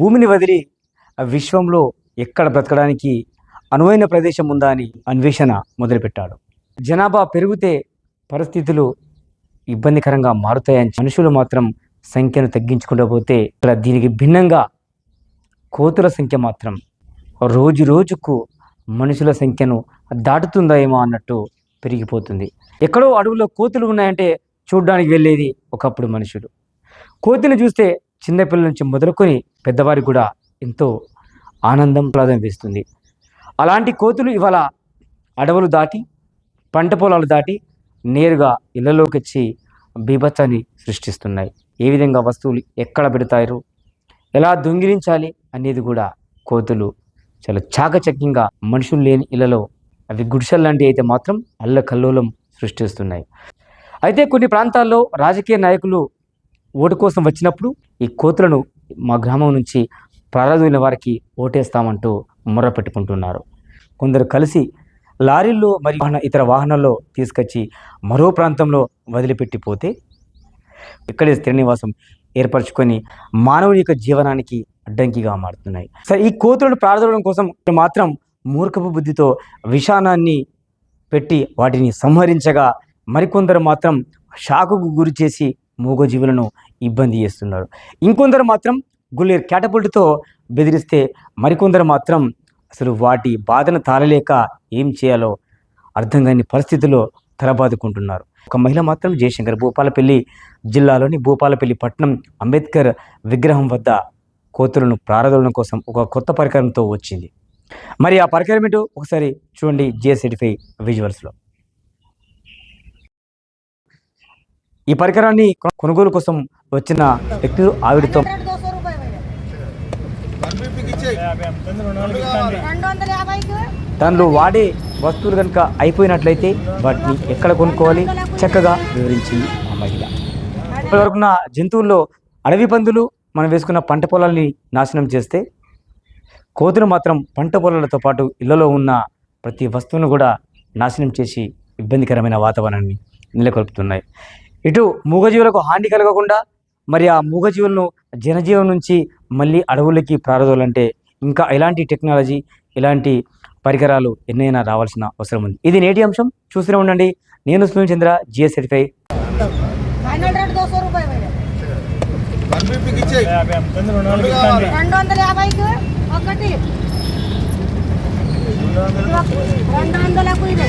భూమిని వదిలి విశ్వంలో ఎక్కడ బ్రతకడానికి అనువైన ప్రదేశం ఉందా అని అన్వేషణ మొదలుపెట్టాడు. జనాభా పెరిగితే పరిస్థితులు ఇబ్బందికరంగా మారుతాయని మనుషులు మాత్రం సంఖ్యను తగ్గించుకుంటూ పోతే ఇక్కడ దీనికి భిన్నంగా కోతుల సంఖ్య మాత్రం రోజు రోజుకు మనుషుల సంఖ్యను దాటుతుందా ఏమో అన్నట్టు పెరిగిపోతుంది. ఎక్కడో అడవుల్లో కోతులు ఉన్నాయంటే చూడ్డానికి వెళ్ళేది ఒకప్పుడు మనుషులు. కోతిని చూస్తే చిన్నపిల్లల నుంచి మొదలుకొని పెద్దవారికి కూడా ఎంతో ఆనందం ప్రదం వేస్తుంది. అలాంటి కోతులు ఇవాళ అడవులు దాటి పంట పొలాలు దాటి నేరుగా ఇళ్ళలోకి వచ్చి బీభత్సాన్ని సృష్టిస్తున్నాయి. ఏ విధంగా వస్తువులు ఎక్కడ పెడతారు ఎలా దొంగిలించాలి అనేది కూడా కోతులు చాలా చాకచక్యంగా మనుషులు లేని ఇళ్ళలో అవి గుడిసెలు లాంటివి అయితే మాత్రం అల్లకల్లోలం సృష్టిస్తున్నాయి. అయితే కొన్ని ప్రాంతాల్లో రాజకీయ నాయకులు ఓటు కోసం వచ్చినప్పుడు ఈ కోతులను మా గ్రామం నుంచి ప్రారంభమైన వారికి ఓటేస్తామంటూ మొర్ర పెట్టుకుంటున్నారు. కొందరు కలిసి లారీల్లో మరి వాహన ఇతర వాహనాల్లో తీసుకొచ్చి మరో ప్రాంతంలో వదిలిపెట్టిపోతే ఇక్కడే శ్రీనివాసం ఏర్పరచుకొని మానవుని యొక్క జీవనానికి అడ్డంకిగా మారుతున్నాయి. సరే ఈ కోతులను ప్రార్థన కోసం మాత్రం మూర్ఖపు బుద్ధితో విషానాన్ని పెట్టి వాటిని సంహరించగా మరికొందరు మాత్రం షాకుకు గురి చేసి మూగజీవులను ఇబ్బంది చేస్తున్నారు. ఇంకొందరు మాత్రం గుల్లేరు క్యాటపుల్ట్తో బెదిరిస్తే మరికొందరు మాత్రం అసలు వాటి బాధను తాళలేక ఏం చేయాలో అర్థం కాని పరిస్థితుల్లో తలబాదుకుంటున్నారు. ఒక మహిళ మాత్రం జయశంకర్ భూపాలపల్లి జిల్లాలోని భూపాలపల్లి పట్టణం అంబేద్కర్ విగ్రహం వద్ద కోతులను ప్రారంభం కోసం ఒక కొత్త పరికరంతో వచ్చింది. మరి ఆ పరికరం ఏంటో ఒకసారి చూడండి జిఎస్ఎడిఫై విజువల్స్లో. ఈ పరికరాన్ని కొనుగోలు కోసం వచ్చిన వ్యక్తులు ఆవిడతో దానిలో వాడే వస్తువులు కనుక అయిపోయినట్లయితే వాటిని ఎక్కడ కొనుక్కోవాలి? చక్కగా వివరించి ఆ మహిళ. ఇప్పటివరకు జంతువుల్లో అడవి పందులు మనం వేసుకున్న పంట పొలాల్ని నాశనం చేస్తే కోతులు మాత్రం పంట పొలాలతో పాటు ఇళ్ళలో ఉన్న ప్రతి వస్తువును కూడా నాశనం చేసి ఇబ్బందికరమైన వాతావరణాన్ని నెలకొల్పుతున్నాయి. ఇటు మూగజీవులకు హాని కలగకుండా మరి ఆ మూగజీవులను జనజీవం నుంచి మళ్ళీ అడవులకి ప్రారదోలంటే ఇంకా ఎలాంటి టెక్నాలజీ ఎలాంటి పరికరాలు ఎన్నైనా రావాల్సిన అవసరం ఉంది. ఇది నేటి అంశం. చూస్తూనే ఉండండి. నేను సునీల్ చంద్ర జిఎస్ సర్టిఫై. రెండు వందల యాభైకి ఒకటి. రెండు వందలకు ఇది.